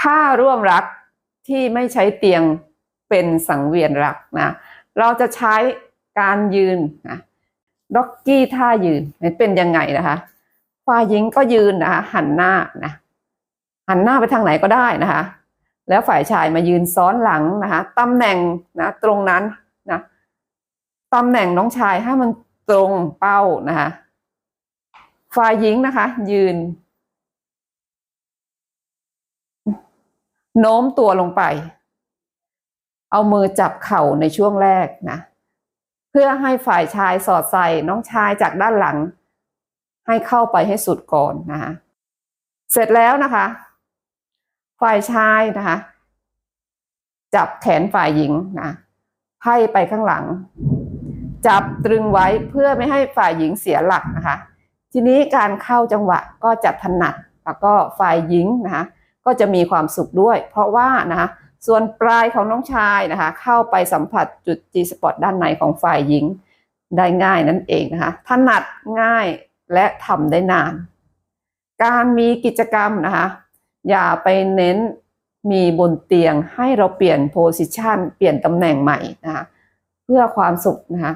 ถ้าร่วมรักที่ไม่ใช้เตียงเป็นสังเวียนรักนะเราจะใช้การยืนนะด็อกกี้ท่ายืนเป็นยังไงนะคะฝ่ายหญิงก็ยืนนะคะหันหน้านะหันหน้าไปทางไหนก็ได้นะคะ แล้วฝ่ายชายมายืนซ้อนหลังนะคะตำแหน่งนะตรงนั้นนะตำแหน่งน้องชายให้มันตรงเป้านะคะฝ่ายหญิงนะคะ ยืน โน้มตัวลงไป เอามือจับเข่าในช่วงแรกนะ เพื่อให้ฝ่ายชายสอดใส่น้องชายจากด้านหลัง ให้เข้าไปให้สุดก่อนนะคะเสร็จแล้วนะคะ ฝ่ายชายนะคะ จับแขนฝ่ายหญิงนะไพ่ไปข้างหลัง จับตรึงไว้เพื่อไม่ให้ฝ่ายหญิงเสียหลักนะคะ ทีนี้การเข้าจังหวะก็จะถนัดแล้วก็ฝ่ายหญิงนะคะ ก็จะมีความสุขด้วย เพราะว่านะคะส่วนปลายของน้องชายนะคะเข้าไปสัมผัสจุด G spot ด้านในของฝ่ายหญิงได้ง่ายนั่นเองนะคะถนัดง่ายและทำได้นาน การมีกิจกรรมนะคะอย่าไปเน้นมีบนเตียงให้เราเปลี่ยนโพสิชันเปลี่ยนตำแหน่งใหม่นะคะเพื่อความสุขนะคะ